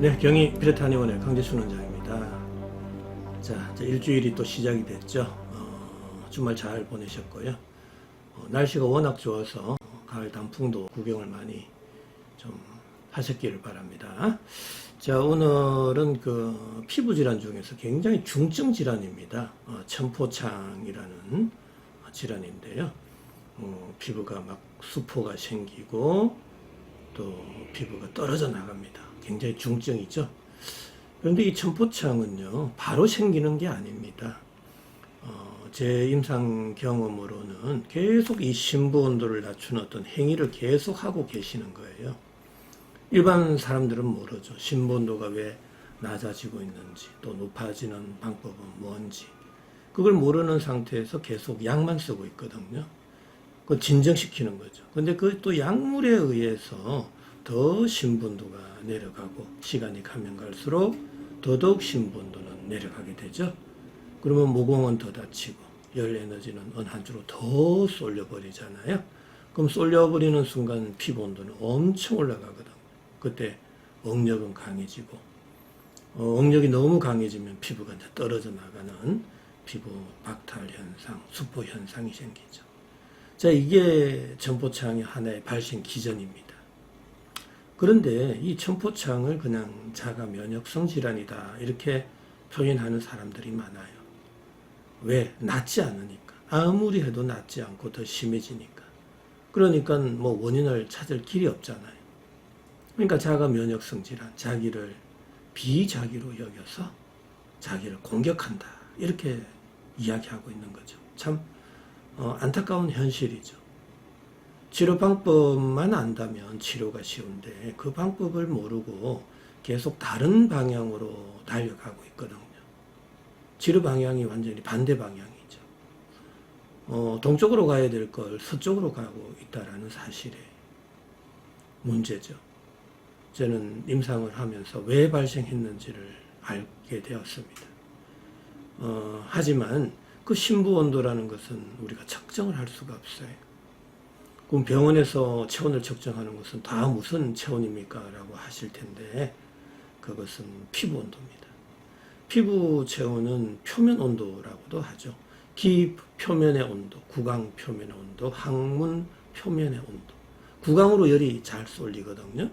네, 경희 비례탄의원의 강재춘 원장입니다. 자, 일주일이 또 시작이 됐죠. 어, 주말 잘 보내셨고요. 어, 날씨가 워낙 좋아서 가을 단풍도 구경을 많이 좀 하셨기를 바랍니다. 자, 오늘은 그 피부 질환 중에서 굉장히 중증 질환입니다. 어, 천포창이라는 질환인데요. 어, 피부가 막 수포가 생기고 또 피부가 떨어져 나갑니다. 굉장히 중증이죠. 그런데 이 천포창은요, 바로 생기는 게 아닙니다. 어, 제 임상 경험으로는 계속 이 심부 온도를 낮추는 어떤 행위를 계속 하고 계시는 거예요. 일반 사람들은 모르죠. 온도가 왜 낮아지고 있는지, 또 높아지는 방법은 뭔지. 그걸 모르는 상태에서 계속 약만 쓰고 있거든요. 그 진정시키는 거죠. 근데 그 또 약물에 의해서 더 신분도가 내려가고 시간이 가면 갈수록 더더욱 신분도는 내려가게 되죠. 그러면 모공은 더 다치고 열 에너지는 어느 한 주로 더 쏠려버리잖아요. 그럼 쏠려버리는 순간 피부 온도는 엄청 올라가거든. 그때 억력은 강해지고 어, 억력이 너무 강해지면 피부가 이제 떨어져 나가는 피부 박탈 현상, 수포 현상이 생기죠. 자, 이게 전포창의 하나의 발생 기전입니다. 그런데 이 천포창을 그냥 자가 면역성 질환이다 이렇게 표현하는 사람들이 많아요. 왜? 낫지 않으니까. 아무리 해도 낫지 않고 더 심해지니까. 그러니까 뭐 원인을 찾을 길이 없잖아요. 그러니까 자가 면역성 질환, 자기를 비자기로 여겨서 자기를 공격한다. 이렇게 이야기하고 있는 거죠. 참 어, 안타까운 현실이죠. 치료 방법만 안다면 치료가 쉬운데 그 방법을 모르고 계속 다른 방향으로 달려가고 있거든요. 치료 방향이 완전히 반대 방향이죠. 어, 동쪽으로 가야 될 걸 서쪽으로 가고 있다라는 사실에 문제죠. 저는 임상을 하면서 왜 발생했는지를 알게 되었습니다. 어, 하지만 그 심부 온도라는 것은 우리가 측정을 할 수가 없어요. 그럼 병원에서 체온을 측정하는 것은 다 무슨 체온입니까? 라고 하실 텐데 그것은 피부 온도입니다. 피부 체온은 표면 온도라고도 하죠. 기 표면의 온도, 구강 표면의 온도, 항문 표면의 온도. 구강으로 열이 잘 쏠리거든요.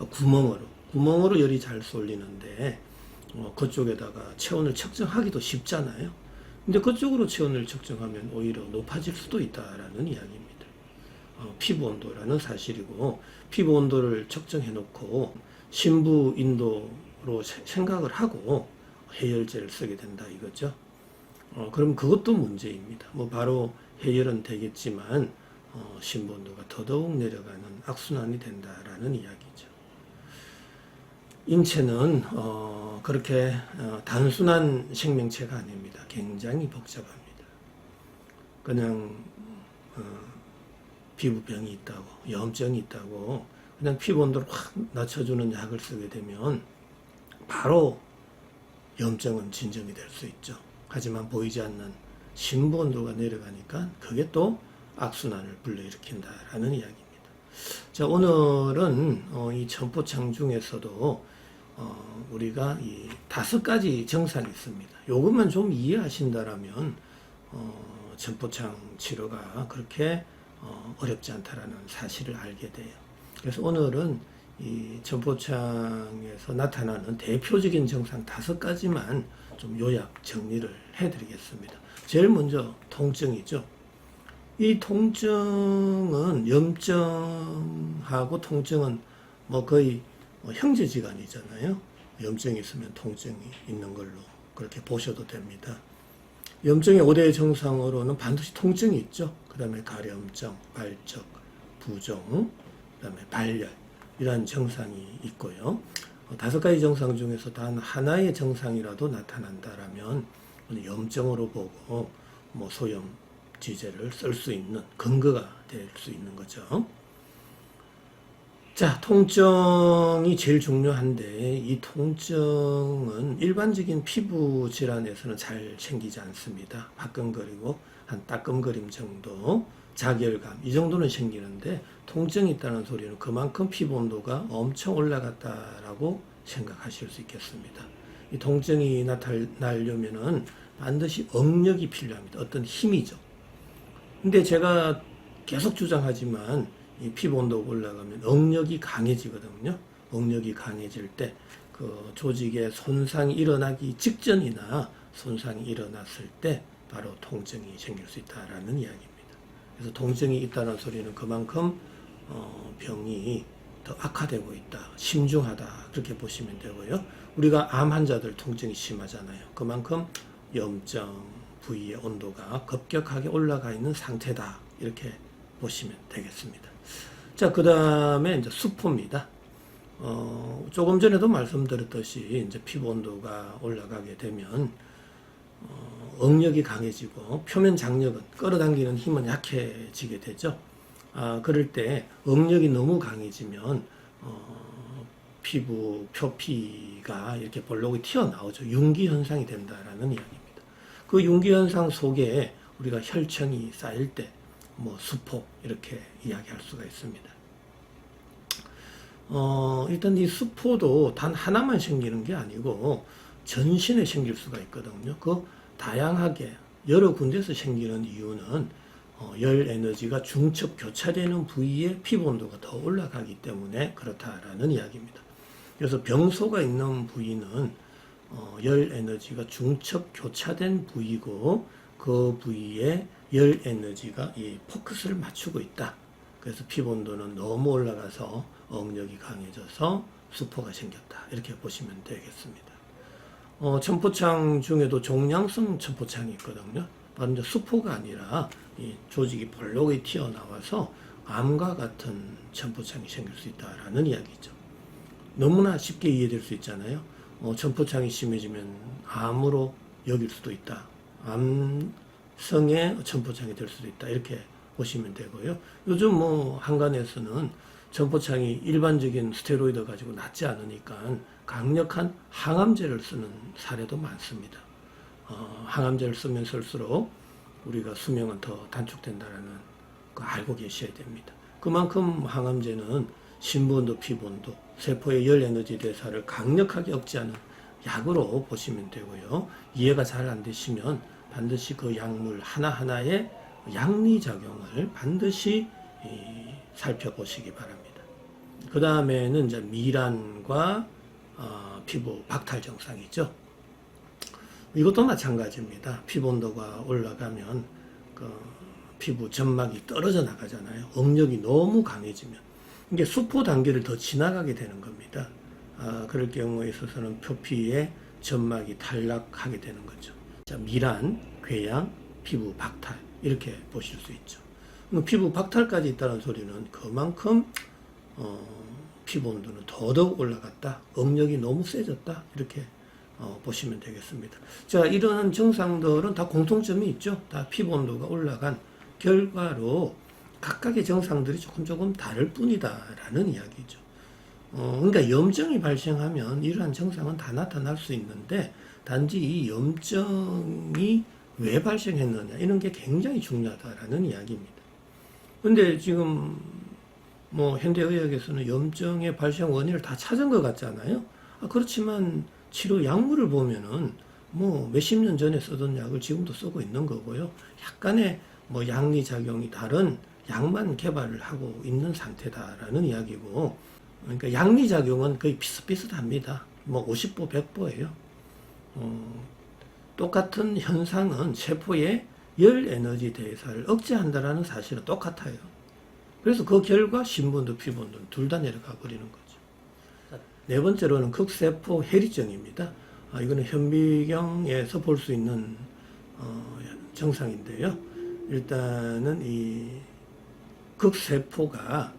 어, 구멍으로. 구멍으로 열이 잘 쏠리는데 어, 그쪽에다가 체온을 측정하기도 쉽잖아요. 근데 그쪽으로 체온을 측정하면 오히려 높아질 수도 있다라는 이야기입니다. 어, 피부 온도라는 사실이고 피부 온도를 측정해 놓고 신부 인도로 세- 생각을 하고 해열제를 쓰게 된다 이거죠. 어, 그럼 그것도 문제입니다. 뭐 바로 해열은 되겠지만 어, 신부 온도가 더더욱 내려가는 악순환이 된다라는 이야기죠. 인체는 어, 그렇게 어, 단순한 생명체가 아닙니다. 굉장히 복잡합니다. 그냥 어, 피부병이 있다고, 염증이 있다고, 그냥 피부 온도를 확 낮춰주는 약을 쓰게 되면 바로 염증은 진정이 될 수 있죠. 하지만 보이지 않는 심부 온도가 내려가니까 그게 또 악순환을 불러일으킨다라는 이야기입니다. 자, 오늘은 어, 이 천포창 중에서도 어, 우리가 이 다섯 가지 증상이 있습니다. 요것만 좀 이해하신다라면 어, 천포창 치료가 그렇게 어, 어렵지 않다라는 사실을 알게 돼요. 그래서 오늘은 이 전포창에서 나타나는 대표적인 증상 다섯 가지만 좀 요약 정리를 해드리겠습니다. 제일 먼저 통증이죠. 이 통증은 염증하고 통증은 뭐 거의 뭐 형제지간이잖아요. 염증이 있으면 통증이 있는 걸로 그렇게 보셔도 됩니다. 염증의 5대 증상으로는 반드시 통증이 있죠. 그 다음에 가려움증, 발적, 부종, 그 다음에 발열, 이러한 증상이 있고요. 어, 다섯 가지 증상 중에서 단 하나의 증상이라도 나타난다라면 염증으로 보고 뭐 소염 지제를 쓸 수 있는 근거가 될 수 있는 거죠. 자, 통증이 제일 중요한데 이 통증은 일반적인 피부 질환에서는 잘 생기지 않습니다. 화끈거리고 한 따끔거림 정도, 자결감 이 정도는 생기는데 통증이 있다는 소리는 그만큼 피부 온도가 엄청 올라갔다라고 생각하실 수 있겠습니다. 이 통증이 나타나려면은 반드시 억력이 필요합니다. 어떤 힘이죠. 근데 제가 계속 주장하지만 이 온도가 올라가면 억력이 강해지거든요. 억력이 강해질 때 그 조직에 손상이 일어나기 직전이나 손상이 일어났을 때 바로 통증이 생길 수 있다라는 이야기입니다. 그래서 통증이 있다는 소리는 그만큼 어, 병이 더 악화되고 있다, 심중하다 그렇게 보시면 되고요. 우리가 암 환자들 통증이 심하잖아요. 그만큼 염증 부위의 온도가 급격하게 올라가 있는 상태다 이렇게 보시면 되겠습니다. 자, 그 다음에 이제 수포입니다. 어, 조금 전에도 말씀드렸듯이 이제 피부 온도가 올라가게 되면 어, 억력이 강해지고 표면 장력은 끌어당기는 힘은 약해지게 되죠. 아, 그럴 때 억력이 너무 강해지면 어, 피부 표피가 이렇게 볼록이 튀어나오죠. 윤기 현상이 된다라는 이야기입니다. 그 윤기 현상 속에 우리가 혈청이 쌓일 때 뭐 수포 이렇게 이야기할 수가 있습니다. 어, 일단 이 수포도 단 하나만 생기는 게 아니고 전신에 생길 수가 있거든요. 그 다양하게 여러 군데서 생기는 이유는 어, 열 에너지가 중첩 교차되는 부위의 피부 온도가 더 올라가기 때문에 그렇다라는 이야기입니다. 그래서 병소가 있는 부위는 어, 열 에너지가 중첩 교차된 부위고 그 부위에 열 에너지가 이 포커스를 맞추고 있다. 그래서 피부 온도는 너무 올라가서 억력이 강해져서 수포가 생겼다. 이렇게 보시면 되겠습니다. 어, 천포창 중에도 종양성 천포창이 있거든요. 바로 이제 수포가 아니라 이 조직이 볼록이 튀어나와서 암과 같은 천포창이 생길 수 있다라는 이야기죠. 너무나 쉽게 이해될 수 있잖아요. 어, 천포창이 심해지면 암으로 여길 수도 있다. 암 성의 천포창이 될 수도 있다. 이렇게 보시면 되고요. 요즘 뭐 한간에서는 전포창이 일반적인 스테로이드 가지고 낫지 않으니까 강력한 항암제를 쓰는 사례도 많습니다. 어, 항암제를 쓰면 쓸수록 우리가 수명은 더 단축된다라는 거 알고 계셔야 됩니다. 그만큼 항암제는 신부온도, 피부온도, 세포의 열 에너지 대사를 강력하게 억제하는 약으로 보시면 되고요. 이해가 잘 안 되시면 반드시 그 약물 하나하나의 양리 작용을 반드시 살펴보시기 바랍니다. 그 다음에는 이제 미란과 어, 피부 박탈 증상이죠. 이것도 마찬가지입니다. 피부 온도가 올라가면 그 피부 점막이 떨어져 나가잖아요. 억력이 너무 강해지면 이게 수포 단계를 더 지나가게 되는 겁니다. 아, 그럴 경우에 있어서는 표피에 점막이 탈락하게 되는 거죠. 자, 미란, 궤양, 피부 박탈 이렇게 보실 수 있죠. 피부 박탈까지 있다는 소리는 그만큼 어, 피부 온도는 더더욱 올라갔다. 억력이 너무 세졌다. 이렇게 어, 보시면 되겠습니다. 자, 이런 증상들은 다 공통점이 있죠. 다 피부 온도가 올라간 결과로 각각의 증상들이 조금 조금 다를 뿐이다라는 이야기죠. 어, 그러니까 염증이 발생하면 이러한 증상은 다 나타날 수 있는데 단지 이 염증이 왜 발생했느냐 이런 게 굉장히 중요하다라는 이야기입니다. 근데 지금 뭐 현대의학에서는 염증의 발생 원인을 다 찾은 것 같잖아요. 아, 그렇지만 치료 약물을 보면은 뭐 몇십 년 전에 쓰던 약을 지금도 쓰고 있는 거고요. 약간의 뭐 양리 작용이 다른 약만 개발을 하고 있는 상태다라는 이야기고, 그러니까 양리 작용은 거의 비슷비슷합니다. 뭐 50보 100보예요. 어, 똑같은 현상은 세포의 열 에너지 대사를 억제한다라는 사실은 똑같아요. 그래서 그 결과 신분도 피분도 둘 다 내려가 버리는 거죠. 네 번째로는 극세포 해리증입니다. 아, 이거는 현미경에서 볼 수 있는 어, 증상인데요. 일단은 이 극세포가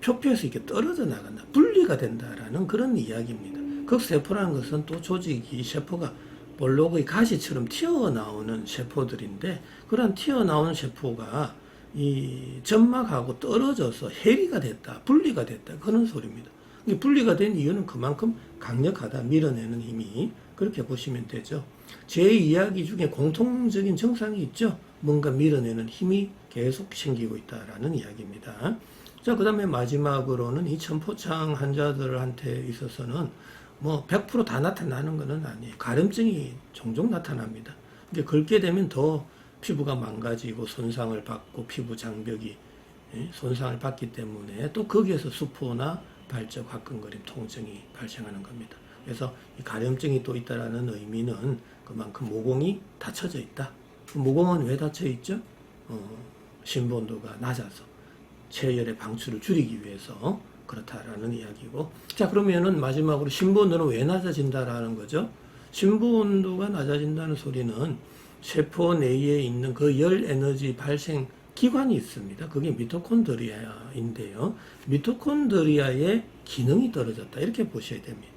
표피에서 이렇게 떨어져 나간다, 분리가 된다라는 그런 이야기입니다. 극세포라는 것은 또 조직이 세포가 볼록의 가시처럼 튀어나오는 세포들인데 그런 튀어나오는 세포가 이 점막하고 떨어져서 해리가 됐다, 분리가 됐다 그런 소리입니다. 이 분리가 된 이유는 그만큼 강력하다, 밀어내는 힘이 그렇게 보시면 되죠. 제 이야기 중에 공통적인 증상이 있죠. 뭔가 밀어내는 힘이 계속 생기고 있다라는 이야기입니다. 자, 그 다음에 마지막으로는 이 천포창 환자들한테 있어서는 뭐 100%다 나타나는 것은 아니에요. 가름증이 종종 나타납니다. 이게 긁게 되면 더 피부가 망가지고 손상을 받고 피부 장벽이 예, 손상을 받기 때문에 또 거기에서 수포나 발적, 화끈거림, 통증이 발생하는 겁니다. 그래서 이 가려움증이 또 있다라는 의미는 그만큼 모공이 닫혀져 있다. 그 모공은 왜 닫혀 있죠? 어, 온도가 낮아서 체열의 방출을 줄이기 위해서 그렇다라는 이야기고. 자 그러면은 마지막으로 심부 온도는 왜 낮아진다라는 거죠? 심부 온도가 낮아진다는 소리는 세포 내에 있는 그 열 에너지 발생 기관이 있습니다. 그게 미토콘드리아인데요. 미토콘드리아의 기능이 떨어졌다. 이렇게 보셔야 됩니다.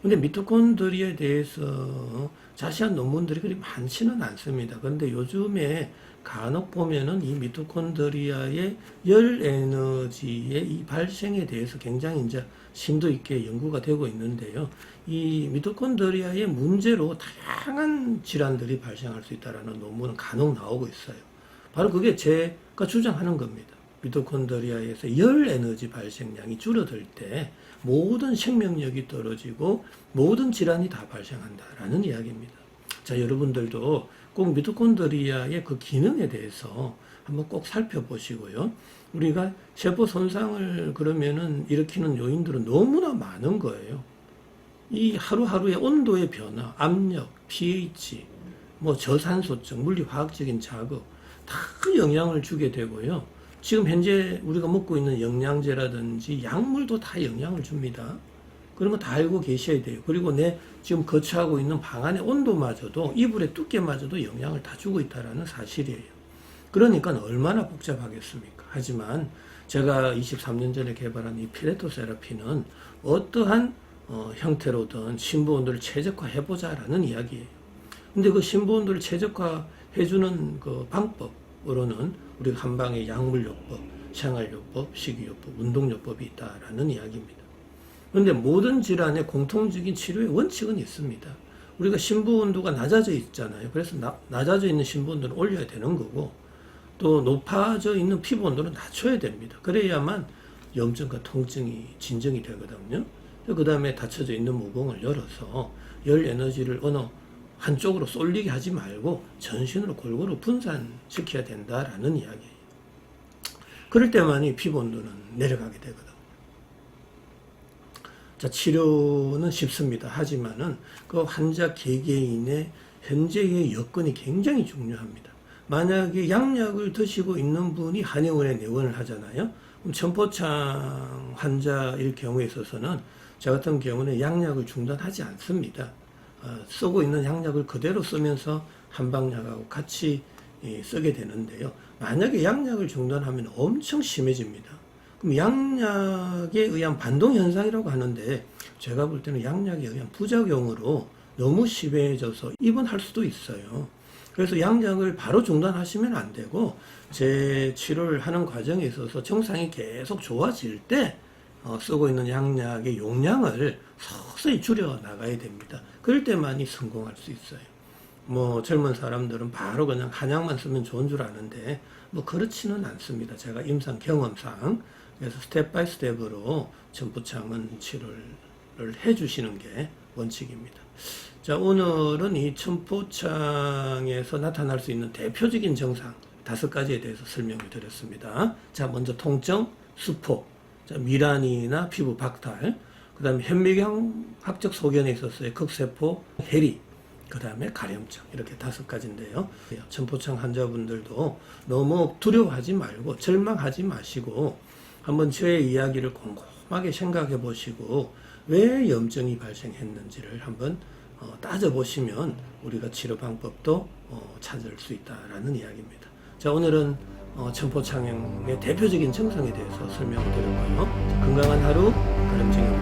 근데 미토콘드리아에 대해서 자세한 논문들이 그리 많지는 않습니다. 그런데 요즘에 간혹 보면은 이 미토콘드리아의 열 에너지의 이 발생에 대해서 굉장히 이제 심도 있게 연구가 되고 있는데요. 이 미토콘드리아의 문제로 다양한 질환들이 발생할 수 있다라는 논문은 간혹 나오고 있어요. 바로 그게 제가 주장하는 겁니다. 미토콘드리아에서 열 에너지 발생량이 줄어들 때 모든 생명력이 떨어지고 모든 질환이 다 발생한다라는 이야기입니다. 자, 여러분들도 꼭 미토콘드리아의 그 기능에 대해서 한번 꼭 살펴보시고요. 우리가 세포 손상을 그러면은 일으키는 요인들은 너무나 많은 거예요. 이 하루하루의 온도의 변화, 압력, pH, 뭐 저산소증, 물리화학적인 자극 다 영향을 주게 되고요. 지금 현재 우리가 먹고 있는 영양제라든지 약물도 다 영향을 줍니다. 그런 거 다 알고 계셔야 돼요. 그리고 내 지금 거처하고 있는 방 안의 온도마저도 이불의 두께마저도 영향을 다 주고 있다라는 사실이에요. 그러니까 얼마나 복잡하겠습니까? 하지만 제가 23년 전에 개발한 이 피레토 세라피는 어떠한 어, 형태로든 신부 온도를 최적화해보자라는 이야기예요. 근데 그 신부 온도를 최적화해주는 그 방법 으로는 우리가 한방에 약물요법, 생활요법, 식이요법, 운동요법이 있다라는 이야기입니다. 그런데 모든 질환의 공통적인 치료의 원칙은 있습니다. 우리가 심부 온도가 낮아져 있잖아요. 그래서 나, 낮아져 있는 심부 온도를 올려야 되는 거고 또 높아져 있는 피부 온도를 낮춰야 됩니다. 그래야만 염증과 통증이 진정이 되거든요. 그 다음에 닫혀져 있는 모공을 열어서 열 에너지를 어느 한쪽으로 쏠리게 하지 말고 전신으로 골고루 분산시켜야 된다라는 이야기예요. 그럴 때만이 피부 온도는 내려가게 되거든. 자, 치료는 쉽습니다. 하지만은 그 환자 개개인의 현재의 여건이 굉장히 중요합니다. 만약에 약약을 드시고 있는 분이 한의원에 내원을 하잖아요. 그럼 천포창 환자일 경우에 있어서는 저 같은 경우는 약약을 중단하지 않습니다. 어, 쓰고 있는 약약을 그대로 쓰면서 한방약하고 같이 예, 쓰게 되는데요. 만약에 약약을 중단하면 엄청 심해집니다. 그럼 양약에 의한 반동 현상이라고 하는데 제가 볼 때는 양약에 의한 부작용으로 너무 심해져서 입원할 수도 있어요. 그래서 양약을 바로 중단하시면 안 되고 제 치료를 하는 과정에 있어서 증상이 계속 좋아질 때 어, 쓰고 있는 양약의 용량을 서서히 줄여 나가야 됩니다. 그럴 때만이 성공할 수 있어요. 뭐 젊은 사람들은 바로 그냥 한약만 쓰면 좋은 줄 아는데 뭐 그렇지는 않습니다. 제가 임상 경험상 그래서 스텝 바이 스텝으로 천부창은 치료를 해주시는 게 원칙입니다. 자 오늘은 이 천포창에서 나타날 수 있는 대표적인 증상 다섯 가지에 대해서 설명을 드렸습니다. 자 먼저 통증, 수포, 자, 미란이나 피부 박탈, 그 다음에 현미경학적 소견에 있어서의 극세포, 해리, 그 다음에 가려움증 이렇게 다섯 가지인데요. 천포창 환자분들도 너무 두려워하지 말고 절망하지 마시고 한번 저의 이야기를 곰곰하게 생각해 보시고 왜 염증이 발생했는지를 한번 어, 따져보시면 우리가 치료 방법도 어, 찾을 수 있다라는 이야기입니다. 자 오늘은 어, 천포창형의 대표적인 증상에 대해서 설명을 드렸고요. 건강한 하루 가름증입니다.